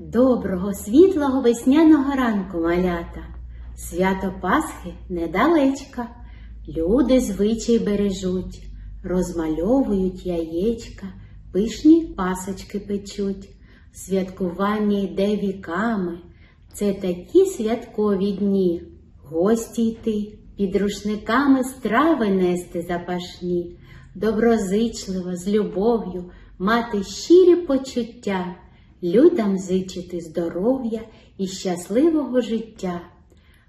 Доброго світлого весняного ранку, малята. Свято Пасхи недалечка. Люди звичай бережуть, розмальовують яєчка, пишні пасочки печуть. Святкування йде віками. Це такі святкові дні. Гості йти, під рушниками страви нести запашні, доброзичливо, з любов'ю, мати щирі почуття, людям зичити здоров'я і щасливого життя.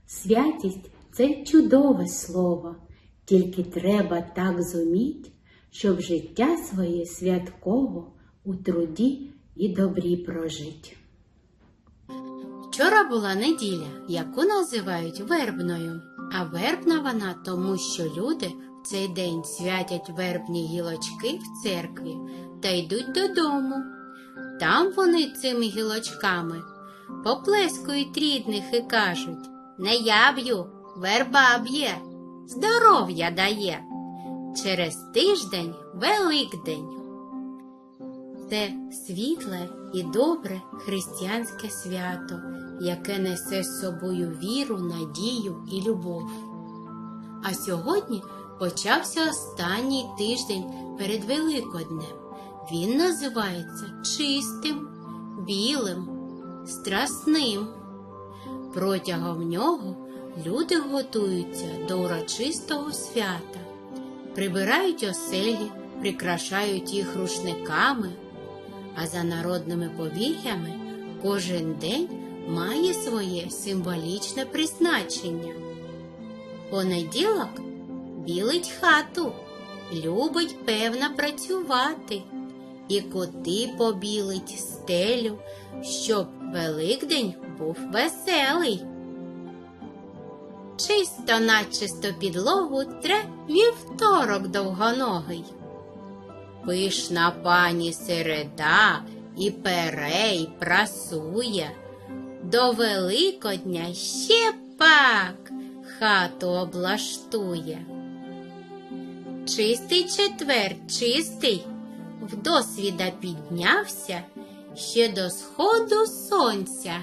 Святість це чудове слово, тільки треба так зуміть, щоб життя своє святково у труді і добрі прожить. Вчора була неділя, яку називають вербною, а вербна вона тому, що люди в цей день святять вербні гілочки в церкві та йдуть додому. Там вони цими гілочками поплескують рідних і кажуть Не я б'ю, верба б'є, здоров'я дає. Через тиждень Великдень. Це світле і добре християнське свято, яке несе з собою віру, надію і любов. А сьогодні почався останній тиждень перед Великоднем. Він називається чистим, білим, страсним. Протягом нього люди готуються до урочистого свята, прибирають оселі, прикрашають їх рушниками, а за народними повір'ями кожен день має своє символічне призначення. Понеділок білить хату, любить певно працювати, і коти побілить стелю, щоб Великдень був веселий. Чисто начисто підлогу тре вівторок довгоногий. Пишна пані середа і перей прасує. До Великодня ще пак хату облаштує. Чистий четвер, чистий, вдосвіда піднявся ще до сходу сонця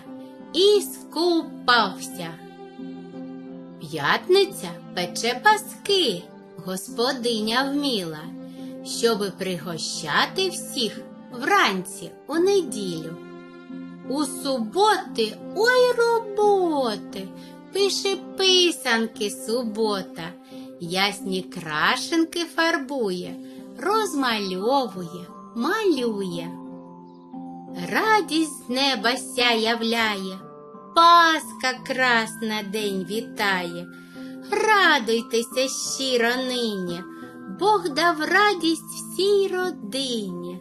і скупався. П'ятниця пече паски, господиня вміла, щоби пригощати всіх вранці у неділю. У суботи ой роботи, пише писанки субота, ясні крашенки фарбує, розмальовує, малює. Радість з неба ся являє, Паска красна день вітає. Радуйтеся щиро нині, Бог дав радість всій родині,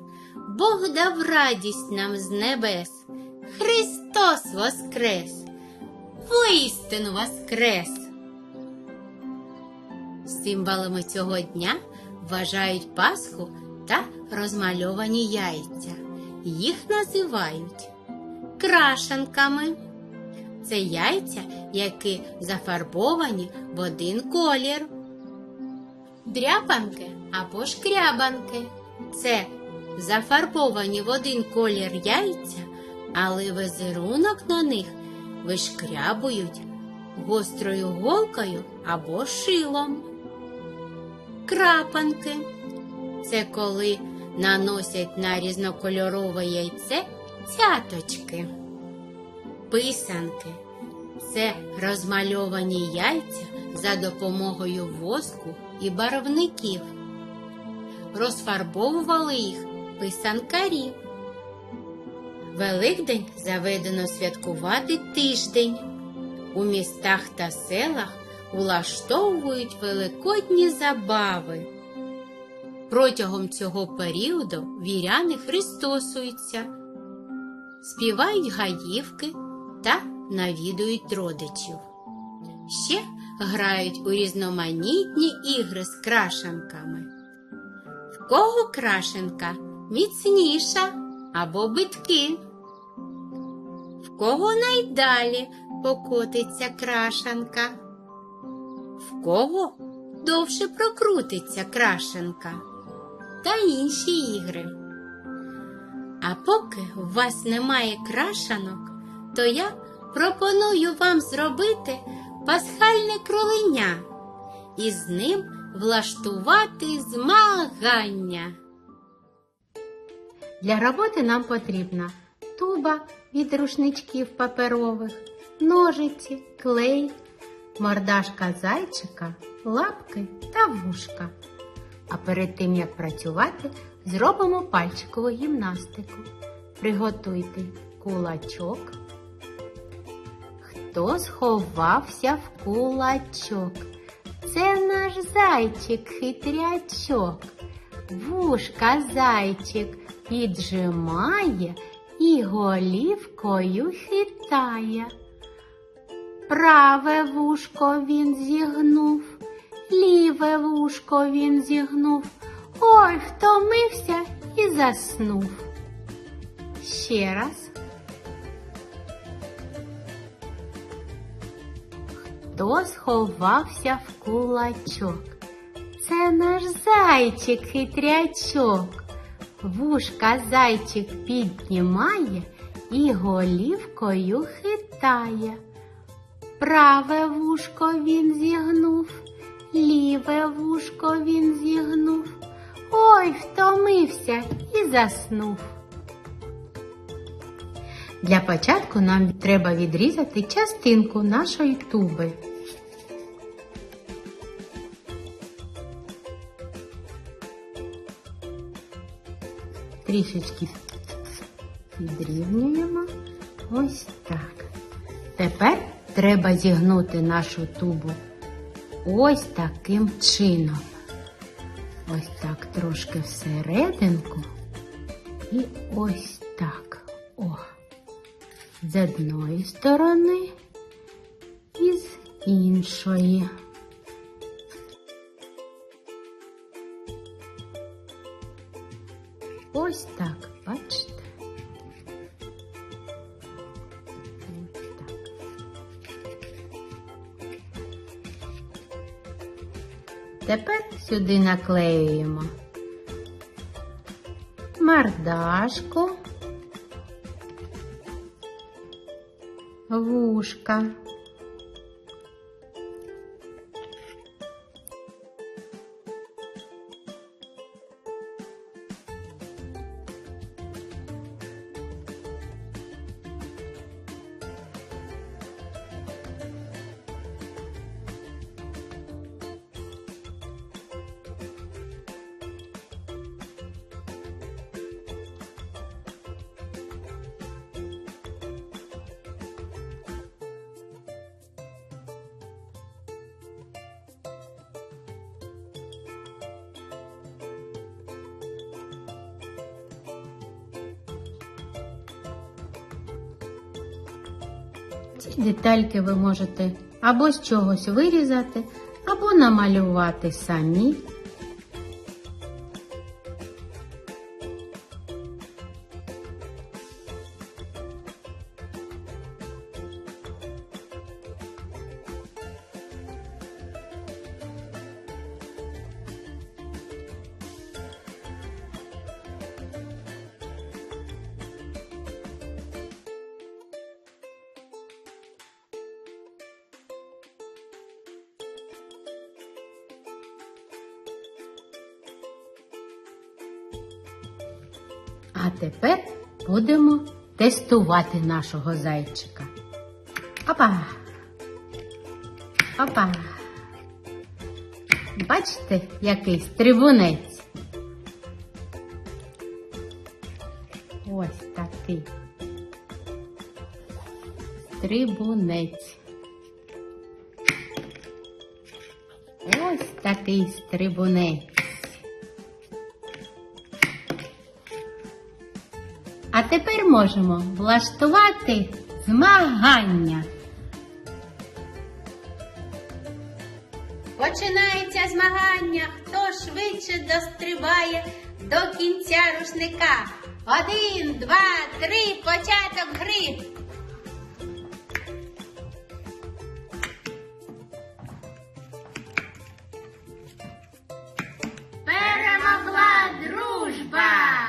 Бог дав радість нам з небес. Христос воскрес, воістину воскрес. Символами цього дня вважають Пасху та розмальовані яйця. Їх називають крашенками. Це яйця, які зафарбовані в один колір. Дряпанки або шкрябанки. Це зафарбовані в один колір яйця, але визерунок на них вишкрябують гострою голкою або шилом. Крапанки це коли наносять на різнокольорове яйце цяточки. Писанки це розмальовані яйця за допомогою воску і барвників. Розфарбовували їх писанкарі. Великдень заведено святкувати тиждень. У містах та селах влаштовують великодні забави. Протягом цього періоду віряни христосуються, співають гаївки та навідують родичів. Ще грають у різноманітні ігри з крашенками. В кого крашенка міцніша або битки? В кого найдалі покотиться крашенка? В кого довше прокрутиться крашенка? Та інші ігри. А поки у вас немає крашанок, то я пропоную вам зробити пасхальне кроленя і з ним влаштувати змагання. Для роботи нам потрібна туба від рушничків паперових, ножиці, клей, мордашка зайчика, лапки та вушка. А перед тим як працювати, зробимо пальчикову гімнастику. Приготуйте кулачок. Хто сховався в кулачок? Це наш зайчик хитрячок. Вушка зайчик піджимає і голівкою хитає. Праве вушко він зігнув, ліве вушко він зігнув. Ой, втомився і заснув. Ще раз. Хто сховався в кулачок? Це наш зайчик хитрячок. Вушка зайчик піднімає і голівкою хитає. Праве вушко він зігнув, ліве вушко він зігнув. Ой, втомився і заснув. Для початку нам треба відрізати частинку нашої туби. Трішечки підрівнюємо. Ось так. Тепер треба зігнути нашу тубу ось таким чином. Ось так трошки всерединку. І ось так. О. З одної сторони і з іншої. Ось так, бачите? Тепер сюди наклеюємо мордашку, вушка. Ці детальки ви можете або з чогось вирізати, або намалювати самі. А тепер будемо тестувати нашого зайчика. Опа! Опа! Бачите, який стрибунець? Ось такий. Стрибунець. Ось такий стрибунець. можемо влаштувати змагання. Починається змагання, хто швидше дострибає до кінця рушника. Один, два, три, початок гри. Перемогла дружба.